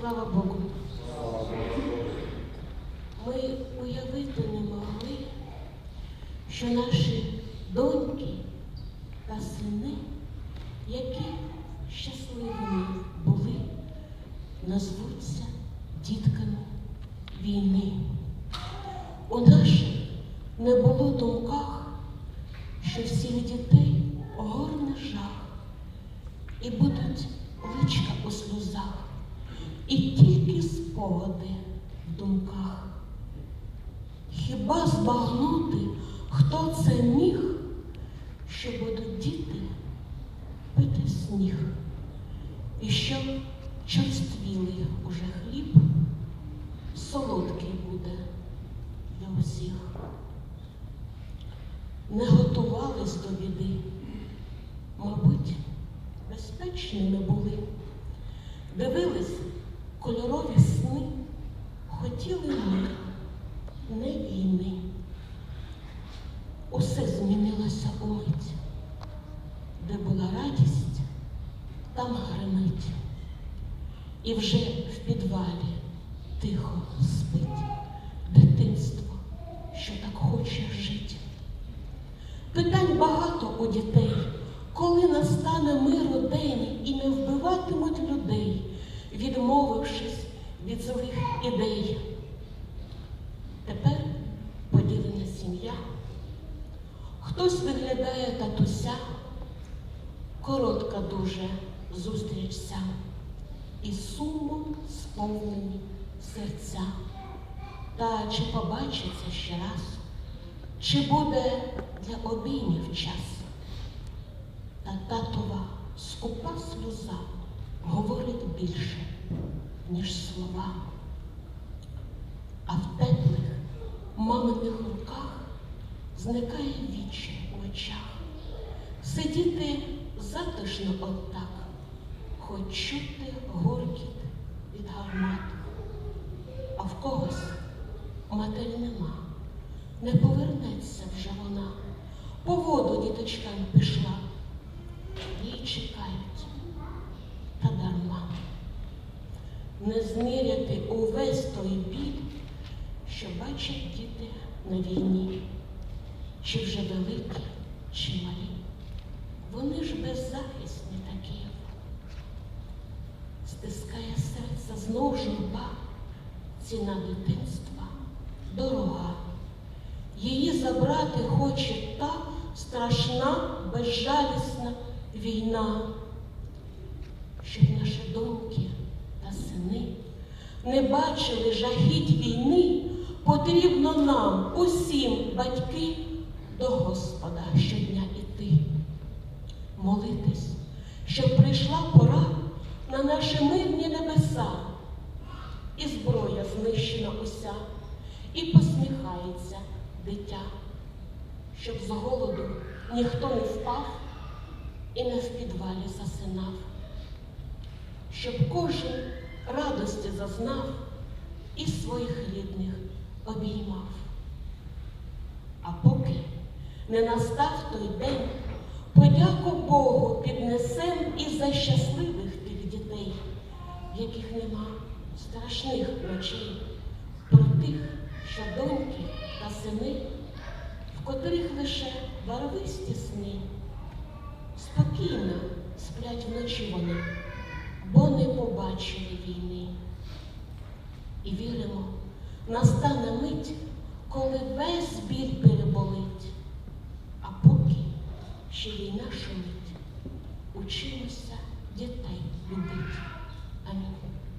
Слава Богу. Ми уявити не могли, що наші доньки та сини, які щасливими були, назвуться дітками війни. У наших не було думках, що всіх дітей огорне жах, і будуть личка у сльозах, і тільки спогади в думках. Хіба збагнути, хто це міг, що будуть діти пити сніг, і що черствілий уже хліб солодкий буде для усіх. Не готувались до біди, мабуть, безпечними були, дивились кольорові сни, хотіли ми не війни. Усе змінилося умить, де була радість, там гримить. І вже в підвалі тихо спить дитинство, що так хоче жити. Питань багато у дітей, коли настане миру день і не вбиватимуть людей, відмовившись від злих ідей. Хтось виглядає татуся, коротка дуже зустрічся, і сумом сповнені серця. Та чи побачиться ще раз, чи буде для обіймів час? Та татова скупа сльоза говорить більше, ніж слова. А в теплих маминих руках зникає віче в очах. Сидіти затишно отак, хоч чути гуркіт від гармат. А в когось матері нема, не повернеться вже вона. По воду діточкам пішла, її чекають та дарма. Не зміряти увесь той біль, що бачать діти на війні, чи вже великі, чи малі. Вони ж беззахисні такі. Стискає серце знов журба, ціна дитинства дорога. Її забрати хоче та страшна, безжалісна війна, щоб наші доньки та сини не бачили жахіть війни, потрібно нам, усім, батьки, до Господа щодня іти, молитись, щоб прийшла пора на наші мирні небеса, і зброя знищена уся, і посміхається дитя, щоб з голоду ніхто не впав і не в підвалі засинав, щоб кожен радості зазнав і своїх рідних обіймав. А поки не настав той день, подяку Богу піднесем і за щасливих тих дітей, яких нема страшних ночей, про тих, що доньки та сини, в котрих лише барвисті сни. Спокійно сплять вночі вони, бо не побачили війни. І віримо, настане мить, коли весь біль переболить, що війна шумить, учимося дітей любити. Амінь.